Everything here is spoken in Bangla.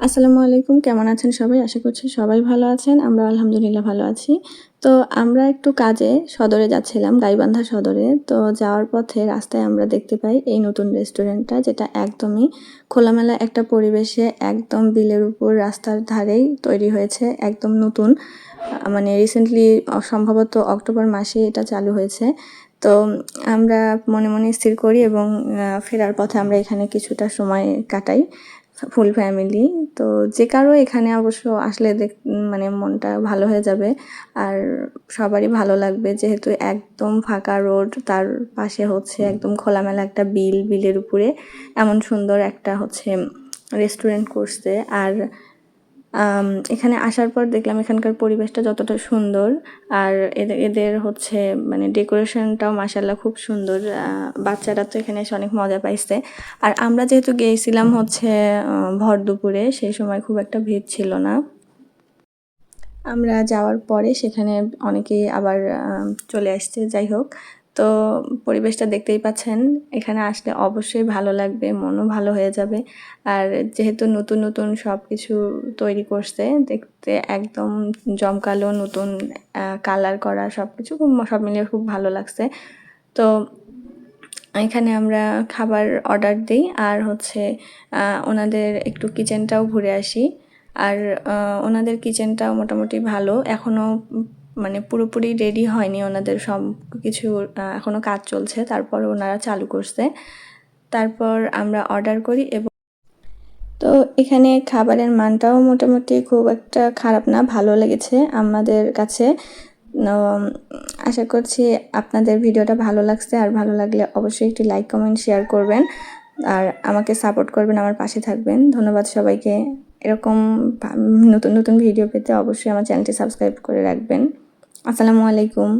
আসসালামু আলাইকুম, কেমন আছেন সবাই? আশা করছি সবাই ভালো আছেন। আমরা আলহামদুলিল্লাহ ভালো আছি। তো আমরা একটু কাজে সদরে যাচ্ছিলাম, গাইবান্ধা সদরে। তো যাওয়ার পথে রাস্তায় আমরা দেখতে পাই এই নতুন রেস্টুরেন্টটা, যেটা একদমই খোলামেলা একটা পরিবেশে একদম বিলের উপর রাস্তার ধারেই তৈরি হয়েছে, একদম নতুন। মানে রিসেন্টলি সম্ভবত অক্টোবর মাসে এটা চালু হয়েছে। তো আমরা মনে মনে স্থির করি এবং ফেরার পথে আমরা এখানে কিছুটা সময় কাটাই। ফুল ফ্যামিলি তো যে কারও এখানে অবশ্য আসলে দেখ মানে মনটা ভালো হয়ে যাবে। আর সবারই ভালো লাগবে যেহেতু একদম ফাঁকা রোড তার পাশে হচ্ছে একদম খোলামেলা একটা বিল বিলের উপরে এমন সুন্দর একটা হচ্ছে রেস্টুরেন্ট করছে। আর এখানে আসার পর দেখলাম এখানকার পরিবেশটা যতটা সুন্দর, আর এদের এদের হচ্ছে মানে ডেকোরেশনটাও মাসাল্লাহ খুব সুন্দর বাচ্চারা তো এখানে এসে অনেক মজা পাইছে। আর আমরা যেহেতু গিয়েছিলাম হচ্ছে ভর দুপুরে, সেই সময় খুব একটা ভিড় ছিল না। আমরা যাওয়ার পরে সেখানে অনেকেই আবার চলে আসছে, যাই হোক। তো পরিবেশটা দেখতেই পাচ্ছেন, এখানে আসলে অবশ্যই ভালো লাগবে, মনও ভালো হয়ে যাবে। আর যেহেতু নতুন নতুন সব কিছু তৈরি করছে, দেখতে একদম জমকালো নতুন কালার করা সব কিছু সব মিলিয়ে খুব ভালো লাগছে। তো এখানে আমরা খাবার অর্ডার দিই, আর হচ্ছে ওনাদের একটু কিচেনটাও ঘুরে আসি। আর ওনাদের কিচেনটাও মোটামুটি ভালো, এখনও মানে পুরোপুরি রেডি হয়নি ওনাদের সব কিছু এখনও কাজ চলছে। তারপর ওনারা চালু করছে। তারপর আমরা অর্ডার করি এবং তো এখানে খাবারের মানটাও মোটামুটি খুব একটা খারাপ না, ভালো লেগেছে আমাদের কাছে। আশা করছি আপনাদের ভিডিওটা ভালো লাগছে। আর ভালো লাগলে অবশ্যই একটি লাইক কমেন্ট শেয়ার করবেন। আর আমাকে সাপোর্ট করবেন, আমার পাশে থাকবেন। ধন্যবাদ সবাইকে। এরকম নতুন নতুন ভিডিও পেতে অবশ্যই আমার চ্যানেলটি সাবস্ক্রাইব করে রাখবেন। আসসালামু আলাইকুম।